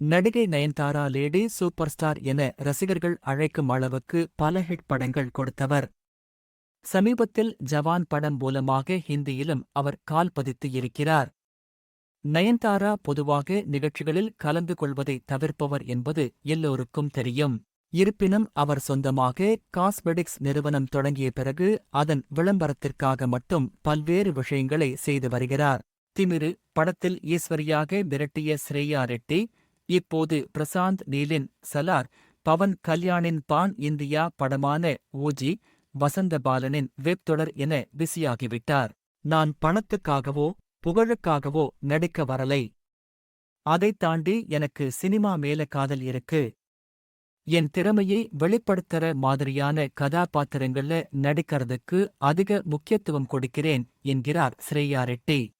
நடிகை Nayanthara lady super star என ரசிகர்கள் அழைக்கும் அளவுக்கு பல ஹிட் படங்கள் கொடுத்தவர். சமீபத்தில் ஜவான் படம் மூலமாக ஹிந்தியிலும் அவர் கால் பதித்து இருக்கிறார். நயன்தாரா பொதுவாக நிகழ்ச்சிகளில் கலந்து கொள்வதை தவிர்ப்பவர் என்பது எல்லோருக்கும் தெரியும். இருப்பினும் அவர் சொந்தமாக காஸ்மெடிக்ஸ் நிறுவனம் தொடங்கிய பிறகு அதன் விளம்பரத்திற்காக மட்டும் பல்வேறு விஷயங்களை செய்து வருகிறார். திமிரு படத்தில் ஈஸ்வரியாக மிரட்டிய ஸ்ரேயா ரெட்டி இப்போது பிரசாந்த் நீலின் சலார் பவன் கல்யாணின் பான் இந்தியா படமான ஓஜி வசந்தபாலனின் வெப் தொடர் என பிஸியாகிவிட்டார். நான் பணத்துக்காகவோ புகழுக்காகவோ நடிக்க வரலை. அதைத் தாண்டி எனக்கு சினிமா மேல காதல் இருக்கு. என் திறமையை வெளிப்படுத்துற மாதிரியான கதாபாத்திரங்கள்ல நடிக்கிறதுக்கு அதிக முக்கியத்துவம் கொடுக்கிறேன் என்கிறார் ஸ்ரேயா ரெட்டி.